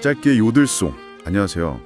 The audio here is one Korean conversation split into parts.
짧게 요들송. 안녕하세요.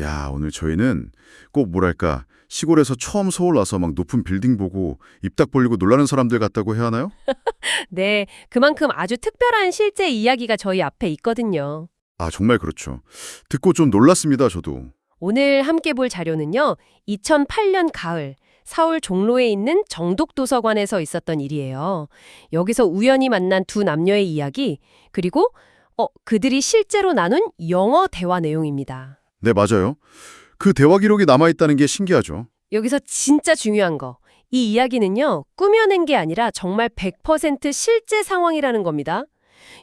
야, 오늘 저희는 꼭 뭐랄까 시골에서 처음 서울 와서 막 높은 빌딩 보고 입 딱 벌리고 놀라는 사람들 같다고 해야 하나요? 네, 그만큼 아주 특별한 실제 이야기가 저희 앞에 있거든요. 아, 정말 그렇죠. 듣고 좀 놀랐습니다, 저도. 오늘 함께 볼 자료는요. 2008년 가을 서울 종로에 있는 정독도서관에서 있었던 일이에요. 여기서 우연히 만난 두 남녀의 이야기 그리고 어, 그들이 실제로 나눈 영어 대화 내용입니다. 네, 맞아요. 그 대화 기록이 남아 있다는 게 신기하죠. 여기서 진짜 중요한 거. 이 이야기는요, 꾸며낸 게 아니라 정말 100% 실제 상황이라는 겁니다.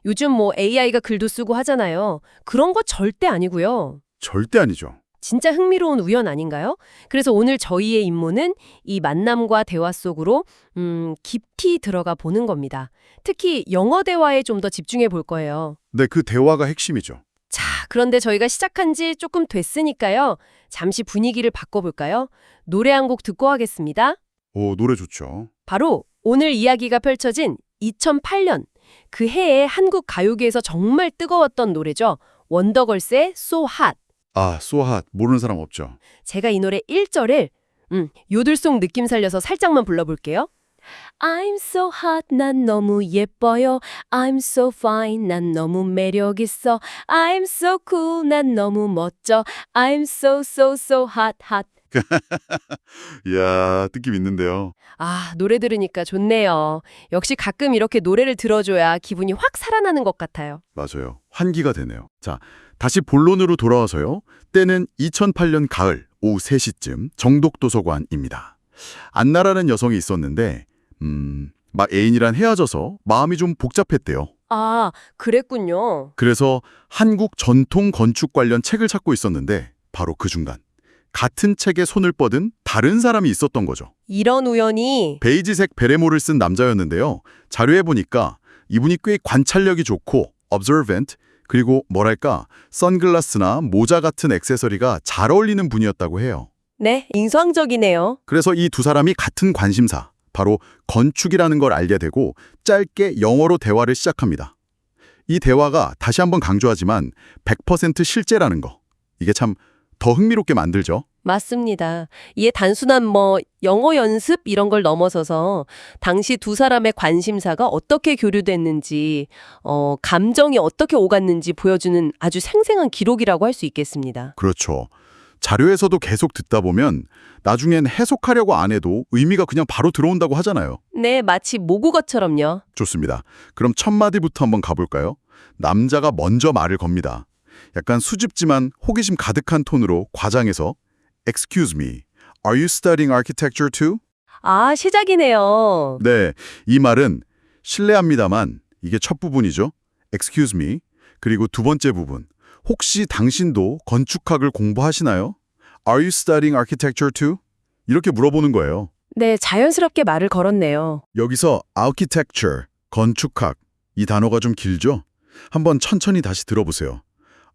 요즘 뭐 AI가 글도 쓰고 하잖아요. 그런 거 절대 아니고요. 절대 아니죠. 진짜 흥미로운 우연 아닌가요? 그래서 오늘 저희의 임무는 이 만남과 대화 속으로 음, 깊이 들어가 보는 겁니다. 특히 영어 대화에 좀 더 집중해 볼 거예요. 네, 그 대화가 핵심이죠. 자, 그런데 저희가 시작한 지 조금 됐으니까요. 잠시 분위기를 바꿔볼까요? 노래 한 곡 듣고 하겠습니다. 오, 노래 좋죠. 바로 오늘 이야기가 펼쳐진 2008년 그 해에 한국 가요계에서 정말 뜨거웠던 노래죠. 원더걸스의 So Hot. 아, 소핫 모르는 사람 없죠. 제가 이 노래 1절을 음, 요들송 느낌 살려서 살짝만 불러볼게요. I'm so hot, 난 너무 예뻐요. I'm so fine, 난 너무 매력있어. I'm so cool, 난 너무 멋져. I'm so so so hot hot. 이야, 느낌 있는데요. 아, 노래 들으니까 좋네요. 역시 가끔 이렇게 노래를 들어줘야 기분이 확 살아나는 것 같아요. 맞아요. 환기가 되네요. 자, 다시 본론으로 돌아와서요. 때는 2008년 가을 오후 3시쯤 정독도서관입니다. 안나라는 여성이 있었는데 음, 막 애인이랑 헤어져서 마음이 좀 복잡했대요. 아, 그랬군요. 그래서 한국 전통 건축 관련 책을 찾고 있었는데 바로 그 중간 같은 책에 손을 뻗은 다른 사람이 있었던 거죠. 이런 우연이 베이지색 베레모를 쓴 남자였는데요. 자료에 보니까 이분이 꽤 관찰력이 좋고 observant 그리고 뭐랄까 선글라스나 모자 같은 액세서리가 잘 어울리는 분이었다고 해요. 네, 인상적이네요. 그래서 이 두 사람이 같은 관심사, 바로 건축이라는 걸 알게 되고 짧게 영어로 대화를 시작합니다. 이 대화가 다시 한번 강조하지만 100% 실제라는 거. 이게 참 더 흥미롭게 만들죠. 맞습니다. 이게 단순한 뭐 영어 연습 이런 걸 넘어서서 당시 두 사람의 관심사가 어떻게 교류됐는지, 어, 감정이 어떻게 오갔는지 보여주는 아주 생생한 기록이라고 할 수 있겠습니다. 그렇죠. 자료에서도 계속 듣다 보면 나중엔 해석하려고 안 해도 의미가 그냥 바로 들어온다고 하잖아요. 네, 마치 모국어처럼요. 좋습니다. 그럼 첫 마디부터 한번 가볼까요? 남자가 먼저 말을 겁니다. 약간 수줍지만 호기심 가득한 톤으로 과장해서 Excuse me, are you studying architecture too? 아, 시작이네요. 네, 이 말은 실례합니다만 이게 첫 부분이죠. Excuse me. 그리고 두 번째 부분. 혹시 당신도 건축학을 공부하시나요? Are you studying architecture too? 이렇게 물어보는 거예요. 네, 자연스럽게 말을 걸었네요. 여기서 architecture, 건축학 이 단어가 좀 길죠? 한번 천천히 다시 들어보세요.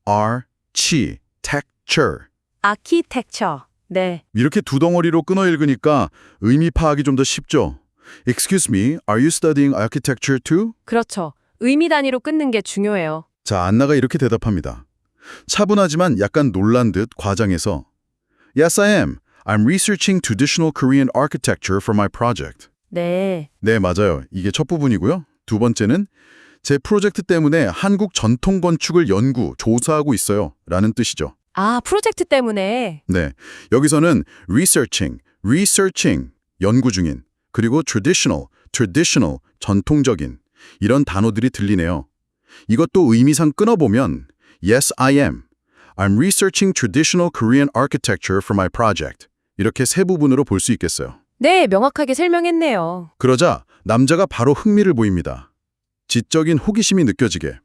Archi, texture 아키텍처. 네. 이렇게 두 덩어리로 끊어 읽으니까 의미 파악이 좀 더 쉽죠? Excuse me, are you studying architecture too? 그렇죠. 의미 단위로 끊는 게 중요해요. 자, 안나가 이렇게 대답합니다. 차분하지만 약간 놀란 듯 과장해서 Yes, I am. I'm researching traditional Korean architecture for my project. 네. 네, 맞아요. 이게 첫 부분이고요. 두 번째는 제 프로젝트 때문에 한국 전통 건축을 연구, 조사하고 있어요. 라는 뜻이죠. 아, 프로젝트 때문에. 네. 여기서는 researching, researching, 연구 중인, 그리고 traditional, traditional, 전통적인 이런 단어들이 들리네요. 이것도 의미상 끊어보면 Yes, I am. I'm researching traditional Korean architecture for my project. 이렇게 세 부분으로 볼 수 있겠어요. 네, 명확하게 설명했네요. 그러자 남자가 바로 흥미를 보입니다. 지적인 호기심이 느껴지게.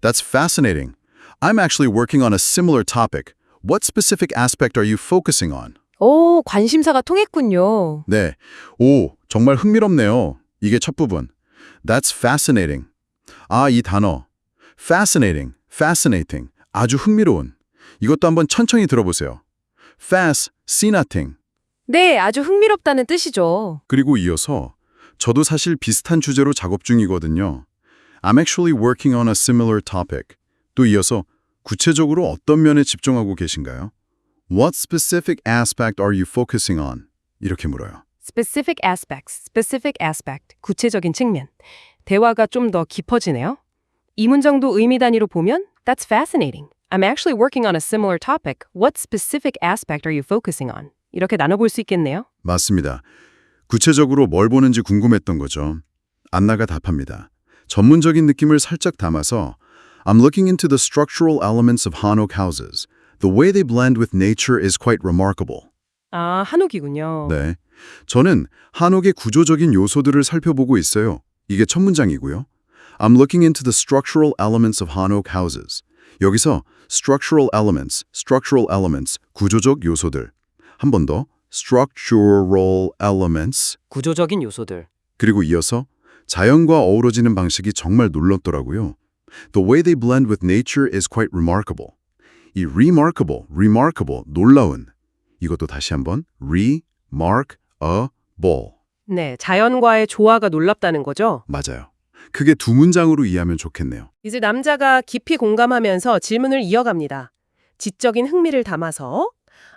That's fascinating. I'm actually working on a similar topic. What specific aspect are you focusing on? 오, 관심사가 통했군요. 네. 오, 정말 흥미롭네요. 이게 첫 부분. That's fascinating. 아, 이 단어. fascinating, fascinating. 아주 흥미로운. 이것도 한번 천천히 들어보세요. nothing. 네, 아주 흥미롭다는 뜻이죠. 그리고 이어서 저도 사실 비슷한 주제로 작업 중이거든요. I'm actually working on a similar topic. 또 이어서 구체적으로 어떤 면에 집중하고 계신가요? What specific aspect are you focusing on? 이렇게 물어요. specific aspects, specific aspect, 구체적인 측면. 대화가 좀 더 깊어지네요. 이 문장도 의미 단위로 보면 That's fascinating. I'm actually working on a similar topic. What specific aspect are you focusing on? 이렇게 나눠볼 수 있겠네요. 맞습니다. 구체적으로 뭘 보는지 궁금했던 거죠. 안나가 답합니다. 전문적인 느낌을 살짝 담아서 I'm looking into the structural elements of Hanok houses. The way they blend with nature is quite remarkable. 아, 한옥이군요. 네. 저는 한옥의 구조적인 요소들을 살펴보고 있어요. 이게 첫 문장이고요. I'm looking into the structural elements of Hanok houses. 여기서 structural elements, structural elements, 구조적 요소들. 한 번 더, structural elements. 구조적인 요소들. 그리고 이어서 자연과 어우러지는 방식이 정말 놀랍더라고요. The way they blend with nature is quite remarkable. 이 remarkable, remarkable, 놀라운. 이것도 다시 한번 remarkable. 네, 자연과의 조화가 놀랍다는 거죠. 맞아요. 그게 두 문장으로 이해하면 좋겠네요. 이제 남자가 깊이 공감하면서 질문을 이어갑니다. 지적인 흥미를 담아서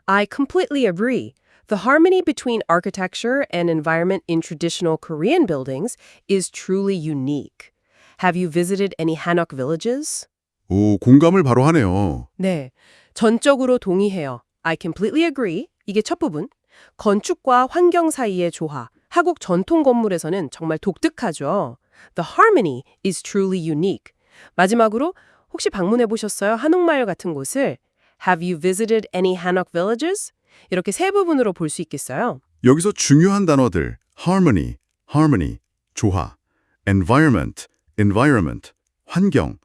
I completely agree. The harmony between architecture and environment in traditional Korean buildings is truly unique. Have you visited any Hanok villages? 오, 공감을 바로 하네요. 네, 전적으로 동의해요. I completely agree. 이게 첫 부분. 건축과 환경 사이의 조화. 한국 전통 건물에서는 정말 독특하죠. The harmony is truly unique. 마지막으로 혹시 방문해 보셨어요? 한옥마을 같은 곳을? Have you visited any Hanok villages? 이렇게 세 부분으로 볼 수 있겠어요. 여기서 중요한 단어들 harmony, harmony, 조화, environment, environment, 환경,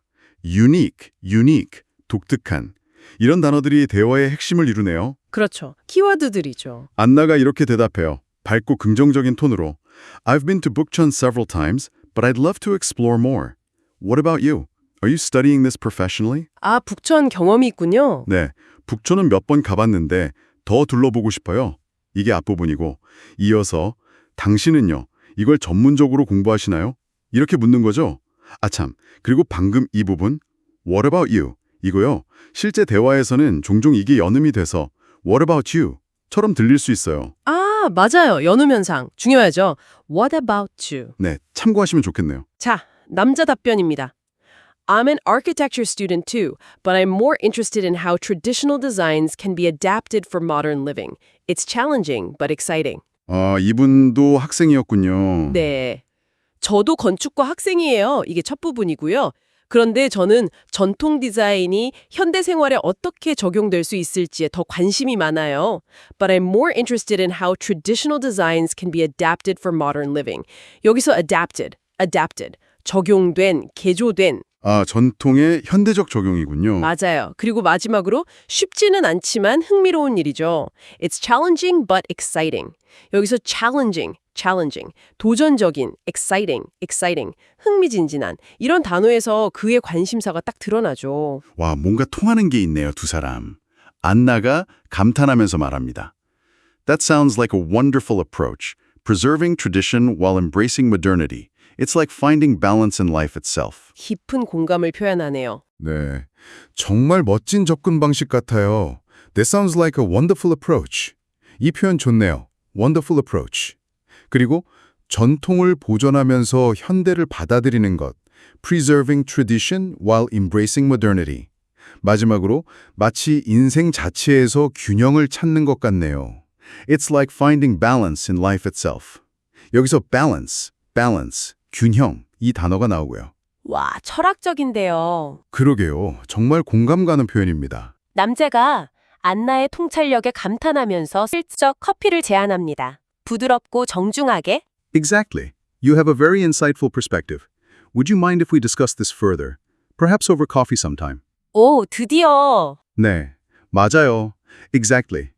unique, unique, 독특한 이런 단어들이 대화의 핵심을 이루네요. 그렇죠. 키워드들이죠. 안나가 이렇게 대답해요. 밝고 긍정적인 톤으로 I've been to Bukchon several times, but I'd love to explore more. What about you? Are you studying this professionally? 아, 북천 경험이 있군요. 네, 북촌은 몇 번 가봤는데 더 둘러보고 싶어요. 이게 앞부분이고 이어서 당신은요, 이걸 전문적으로 공부하시나요? 이렇게 묻는 거죠. 아참, 그리고 방금 이 부분 What about you? 이거요. 실제 대화에서는 종종 이게 연음이 돼서 What about you? 처럼 들릴 수 있어요. 아, 맞아요. 연음 현상. 중요하죠. What about you? 네, 참고하시면 좋겠네요. 자, 남자 답변입니다. I'm an architecture student too, but I'm more interested in how traditional designs can be adapted for modern living. It's challenging, but exciting. 아, 이분도 학생이었군요. 네. 저도 건축과 학생이에요. 이게 첫 부분이고요. 그런데 저는 전통 디자인이 현대 생활에 어떻게 적용될 수 있을지에 더 관심이 많아요. But I'm more interested in how traditional designs can be adapted for modern living. 여기서 adapted, adapted, 적용된, 개조된 아, 전통의 현대적 적용이군요. 맞아요. 그리고 마지막으로 쉽지는 않지만 흥미로운 일이죠. It's challenging but exciting. 여기서 challenging, challenging, 도전적인, exciting, exciting, 흥미진진한 이런 단어에서 그의 관심사가 딱 드러나죠. 와, 뭔가 통하는 게 있네요, 두 사람. 안나가 감탄하면서 말합니다. That sounds like a wonderful approach, preserving tradition while embracing modernity. It's like finding balance in life itself. 깊은 공감을 표현하네요. 네, 정말 멋진 접근 방식 같아요. That sounds like a wonderful approach. 이 표현 좋네요. wonderful approach. 그리고 전통을 보존하면서 현대를 받아들이는 것. preserving tradition while embracing modernity. 마지막으로 마치 인생 자체에서 균형을 찾는 것 같네요. It's like finding balance in life itself. 여기서 balance, balance, 균형 이 단어가 나오고요. 와, 철학적인데요. 그러게요. 정말 공감 가는 표현입니다. 남자가 안나의 통찰력에 감탄하면서 슬쩍 커피를 제안합니다. 부드럽고 정중하게 Exactly. You have a very insightful perspective. Would you mind if we discuss this further? Perhaps over coffee sometime. 오, 드디어 네, 맞아요. Exactly.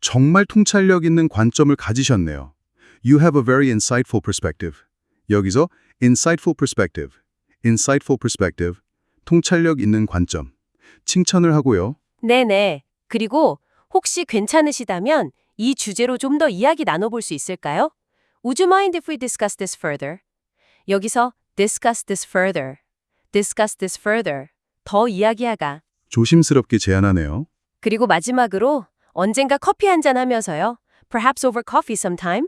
정말 통찰력 있는 관점을 가지셨네요. You have a very insightful perspective. 여기서 insightful perspective, insightful perspective, 통찰력 있는 관점. 칭찬을 하고요. 네네. 그리고 혹시 괜찮으시다면 이 주제로 좀 더 이야기 나눠볼 수 있을까요? Would you mind if we discuss this further? 여기서 discuss this further, discuss this further, 더 이야기하가. 조심스럽게 제안하네요. 그리고 마지막으로 언젠가 커피 한 잔 하면서요. Perhaps over coffee sometime?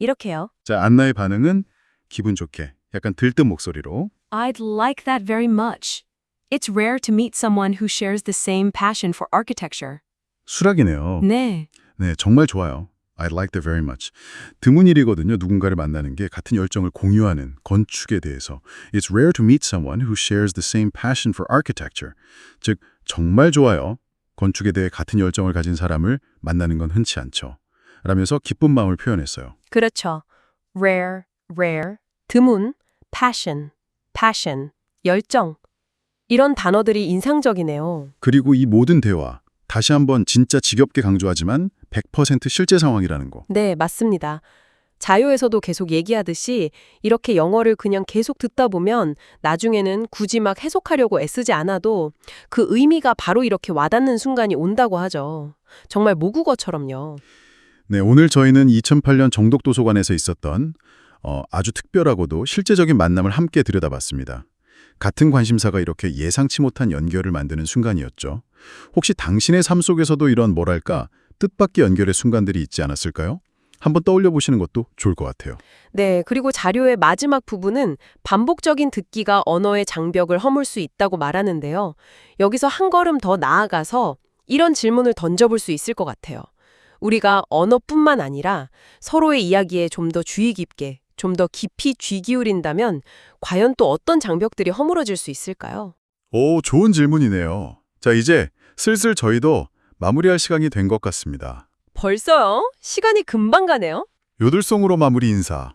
이렇게요. 자, 안나의 반응은 기분 좋게, 약간 들뜬 목소리로 I'd like that very much. It's rare to meet someone who shares the same passion for architecture. 수락이네요. 네. 네, 정말 좋아요. I like that very much. 드문 일이거든요. 누군가를 만나는 게 같은 열정을 공유하는 건축에 대해서. It's rare to meet someone who shares the same passion for architecture. 즉, 정말 좋아요. 건축에 대해 같은 열정을 가진 사람을 만나는 건 흔치 않죠. 라면서 기쁜 마음을 표현했어요. 그렇죠. rare, rare, 드문, passion, passion, 열정. 이런 단어들이 인상적이네요. 그리고 이 모든 대화, 다시 한번 진짜 지겹게 강조하지만 100% 실제 상황이라는 거. 네, 맞습니다. 자요에서도 계속 얘기하듯이 이렇게 영어를 그냥 계속 듣다 보면 나중에는 굳이 막 해석하려고 애쓰지 않아도 그 의미가 바로 이렇게 와닿는 순간이 온다고 하죠. 정말 모국어처럼요. 네, 오늘 저희는 2008년 정독도서관에서 있었던 어, 아주 특별하고도 실제적인 만남을 함께 들여다봤습니다. 같은 관심사가 이렇게 예상치 못한 연결을 만드는 순간이었죠. 혹시 당신의 삶 속에서도 이런 뭐랄까 뜻밖의 연결의 순간들이 있지 않았을까요? 한번 떠올려 보시는 것도 좋을 것 같아요. 네, 그리고 자료의 마지막 부분은 반복적인 듣기가 언어의 장벽을 허물 수 있다고 말하는데요. 여기서 한 걸음 더 나아가서 이런 질문을 던져볼 수 있을 것 같아요. 우리가 언어뿐만 아니라 서로의 이야기에 좀 더 주의 깊게, 좀 더 깊이 귀 기울인다면 과연 또 어떤 장벽들이 허물어질 수 있을까요? 오, 좋은 질문이네요. 자, 이제 슬슬 저희도 마무리할 시간이 된 것 같습니다. 벌써요? 시간이 금방 가네요. 요들송으로 마무리 인사.